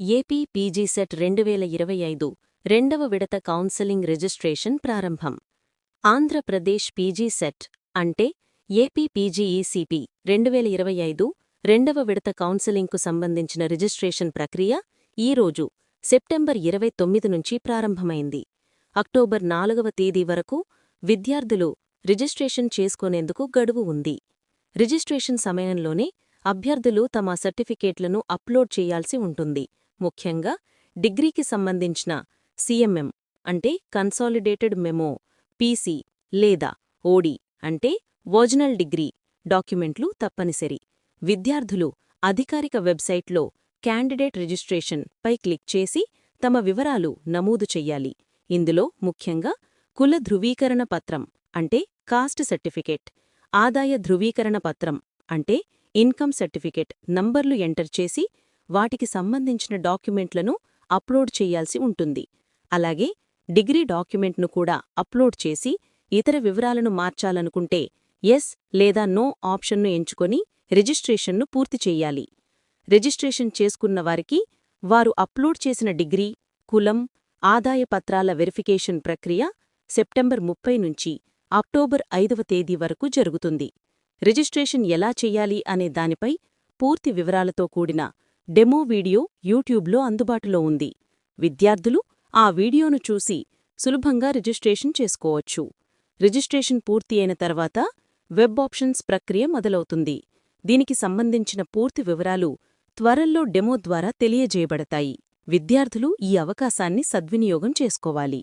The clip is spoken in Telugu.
ఏపీ పీజీసెట్ రెండు వేల ఇరవై ఐదు రెండవ విడత కౌన్సెలింగ్ రిజిస్ట్రేషన్ ప్రారంభం. ఆంధ్రప్రదేశ్ పీజీసెట్ అంటే ఏపీ పీజీఈసీపీ రెండు వేల ఇరవై ఐదు రెండవ విడత కౌన్సెలింగ్కు సంబంధించిన రిజిస్ట్రేషన్ ప్రక్రియ ఈ రోజు సెప్టెంబర్ ఇరవై తొమ్మిది నుంచి ప్రారంభమైంది. అక్టోబర్ నాలుగవ తేదీ వరకు విద్యార్థులు రిజిస్ట్రేషన్ చేసుకునేందుకు గడువు ఉంది. రిజిస్ట్రేషన్ సమయంలోనే అభ్యర్థులు తమ సర్టిఫికేట్లను అప్లోడ్ చేయాల్సి ఉంటుంది. ముఖ్యంగా డిగ్రీకి సంబంధించిన సిఎంఎం అంటే కన్సాలిడేటెడ్ మెమో పీసీ లేదా ఓడి అంటే ఒరిజినల్ డిగ్రీ డాక్యుమెంట్లు తప్పనిసరి. విద్యార్థులు అధికారిక వెబ్సైట్లో క్యాండిడేట్ రిజిస్ట్రేషన్ పై క్లిక్ చేసి తమ వివరాలు నమోదు చెయ్యాలి. ఇందులో ముఖ్యంగా కుల ధృవీకరణ పత్రం అంటే కాస్ట్ సర్టిఫికేట్ ఆదాయ ధృవీకరణ పత్రం అంటే ఇన్కమ్ సర్టిఫికేట్ నంబర్లు ఎంటర్ చేసి వాటికి సంబంధించిన డాక్యుమెంట్లను అప్లోడ్ చేయాల్సి ఉంటుంది. అలాగే డిగ్రీ డాక్యుమెంట్ను కూడా అప్లోడ్ చేసి ఇతర వివరాలను మార్చాలనుకుంటే ఎస్ లేదా నో ఆప్షన్ను ఎంచుకొని రిజిస్ట్రేషన్ను పూర్తి చేయాలి. రిజిస్ట్రేషన్ చేసుకున్న వారికి వారు అప్లోడ్ చేసిన డిగ్రీ కులం ఆదాయ పత్రాల వెరిఫికేషన్ ప్రక్రియ సెప్టెంబర్ ముప్పై నుంచి అక్టోబర్ ఐదవ తేదీ వరకు జరుగుతుంది. రిజిస్ట్రేషన్ ఎలా చెయ్యాలి అనే దానిపై పూర్తి వివరాలతో కూడిన డెమో వీడియో యూట్యూబ్లో అందుబాటులో ఉంది. విద్యార్థులు ఆ వీడియోను చూసి సులభంగా రిజిస్ట్రేషన్ చేసుకోవచ్చు. రిజిస్ట్రేషన్ పూర్తి అయిన తర్వాత వెబ్ ఆప్షన్స్ ప్రక్రియ మొదలవుతుంది. దీనికి సంబంధించిన పూర్తి వివరాలు త్వరల్లో డెమో ద్వారా తెలియజేయబడతాయి. విద్యార్థులు ఈ అవకాశాన్ని సద్వినియోగం చేసుకోవాలి.